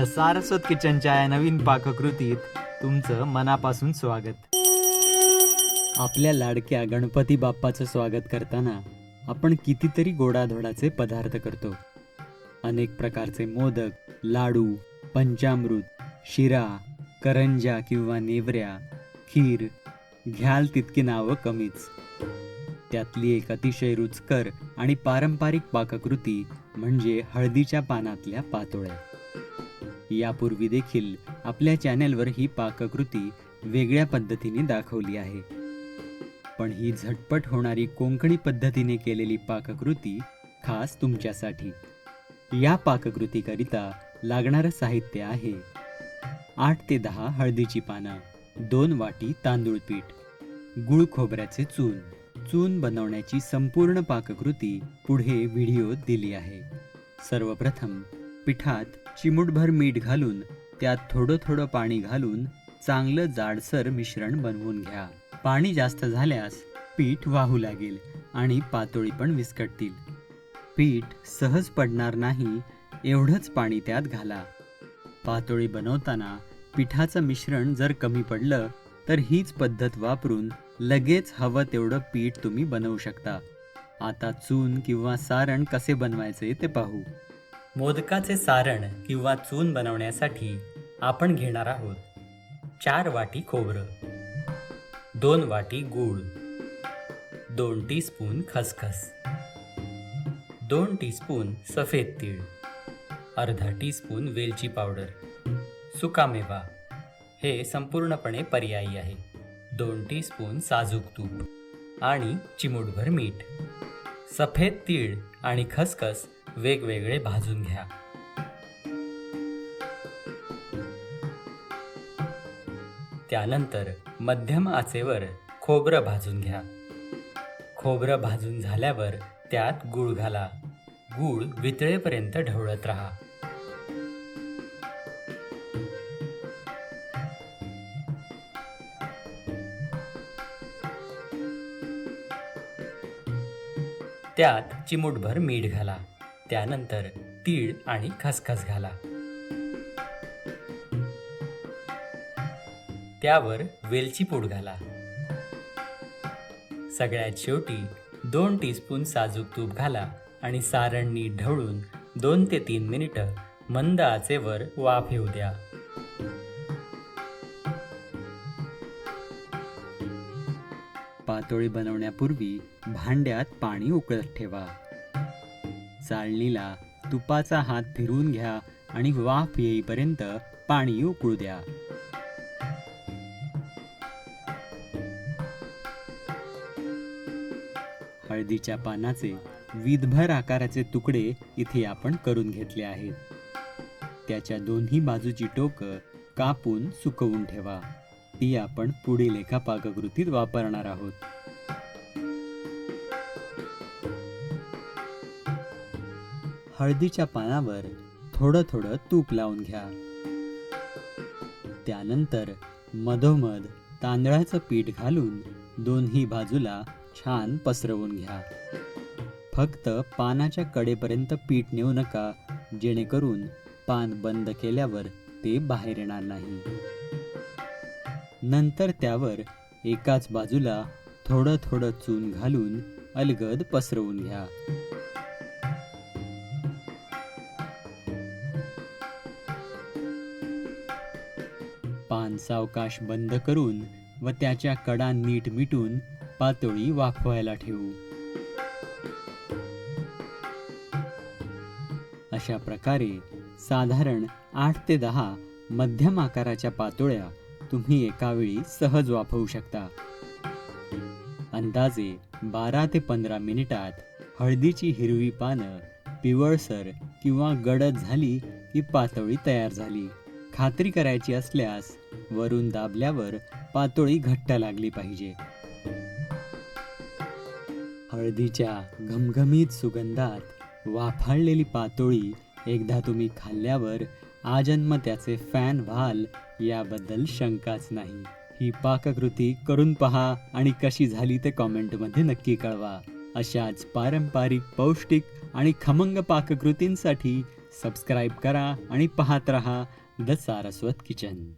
The Saraswat किचनच्या या नवीन पाककृतीत तुमचं मनापासून स्वागत. आपल्या लाडक्या गणपती बाप्पाचं स्वागत करताना आपण कितीतरी गोडाधोडाचे पदार्थ करतो. अनेक प्रकारचे मोदक लाडू पंचामृत शिरा करंजा किंवा नेवऱ्या खीर घ्याल तितकी नावं कमीच. त्यातली एक अतिशय रुचकर आणि पारंपरिक पाककृती म्हणजे हळदीच्या पानातल्या पातोळ्या. यापूर्वी देखील आपल्या चॅनेलवर ही पाककृती वेगळ्या पद्धतीने दाखवली आहे. पण ही झटपट होणारी कोंकणी पद्धतीने केलेली पाककृती खास तुमच्यासाठी. या पाककृतीकरिता लागणारं साहित्य आहे. आठ ते दहा हळदीची पानं दोन वाटी तांदूळ पीठ गुळ खोबऱ्याचे चून. चून बनवण्याची संपूर्ण पाककृती पुढे व्हिडिओ दिली आहे. सर्वप्रथम पिठात चिमूटभर मीठ घालून त्यात थोडं थोडं पाणी घालून चांगलं जाडसर मिश्रण बनवून घ्या. पाणी जास्त झाल्यास पीठ वाहू लागेल आणि पातोळी पण विस्कटतील. पीठ सहज पडणार नाही एवढंच पाणी त्यात घाला. पातोळी बनवताना पिठाचं मिश्रण जर कमी पडलं तर हीच पद्धत वापरून लगेच हवं तेवढं पीठ तुम्ही बनवू शकता. आता चून किंवा सारण कसे बनवायचे ते पाहू. मोदकाचे सारण किंवा चून बनवण्यासाठी आपण घेणार आहोत चार वाटी खोबरं दोन वाटी गूळ दोन टीस्पून खसखस दोन टीस्पून सफेद तीळ अर्धा टीस्पून वेलची पावडर सुकामेवा हे संपूर्णपणे पर्यायी आहे. दोन टीस्पून साजूक तूप आणि चिमूटभर मीठ सफेद तीळ आणि खसखस वेगवेगळे भाजून घ्या. त्यानंतर मध्यम आचेवर खोबरं भाजून घ्या. खोबरं भाजून झाल्यावर त्यात गूळ घाला. गूळ वितळेपर्यंत ढवळत राहा. त्यात चिमूटभर मीठ घाला. त्यानंतर तीळ आणि खसखस घाला. त्यावर वेलची पूड घाला. सगळ्यात शेवटी दोन टीस्पून साजूक तूप घाला आणि सारण नीट ढवळून दोन ते तीन मिनिटं मंद आचेवर वाफ येऊ द्या. पातोळी बनवण्यापूर्वी भांड्यात पाणी उकळत ठेवा. चाळणीला तुपाचा हात फिरवून घ्या आणि वाफ येईपर्यंत पाणी उकळू द्या. हळदीच्या पानाचे विधभर आकाराचे तुकडे इथे आपण करून घेतले आहेत. त्याच्या दोन्ही बाजूची टोकं कापून सुकवून ठेवा. ती आपण पुढील एका पाककृतीत वापरणार आहोत. हळदीच्या पानावर थोडं थोडं तूप लावून घ्या. त्यानंतर मधोमध तांदळाचं पीठ घालून दोन्ही बाजूला छान पसरवून घ्या. फक्त पानाच्या कडेपर्यंत पीठ नेऊ नका जेणेकरून पान बंद केल्यावर ते बाहेर येणार नाही. नंतर त्यावर एकाच बाजूला थोडं थोडं चून घालून अलगद पसरवून घ्या. सावकाश बंद करून व त्याच्या कडा नीट मिटून पातोळी वाफवायला ठेवू. अशा प्रकारे साधारण आठ ते दहा मध्यम आकाराच्या पातोळ्या तुम्ही एकावेळी सहज वाफवू शकता. अंदाजे बारा ते पंधरा मिनिटात हळदीची हिरवी पानं पिवळसर किंवा गडद झाली की पातोळी तयार झाली. खात्री करायची असल्यास वरून दाबल्यावर पातोळी घट्ट लागली पाहिजे. हळदीच्या घमघमीत सुगंधात वाफाळलेली पातोळी एकदा तुम्ही खाल्ल्यावर आजन्म त्याचे फॅन व्हाल याबद्दल शंकाच नाही. ही पाककृती करून पहा आणि कशी झाली ते कॉमेंटमध्ये नक्की कळवा. अशाच पारंपरिक पौष्टिक आणि खमंग पाककृतींसाठी सबस्क्राईब करा आणि पाहत रहा द सारस्वत किचन.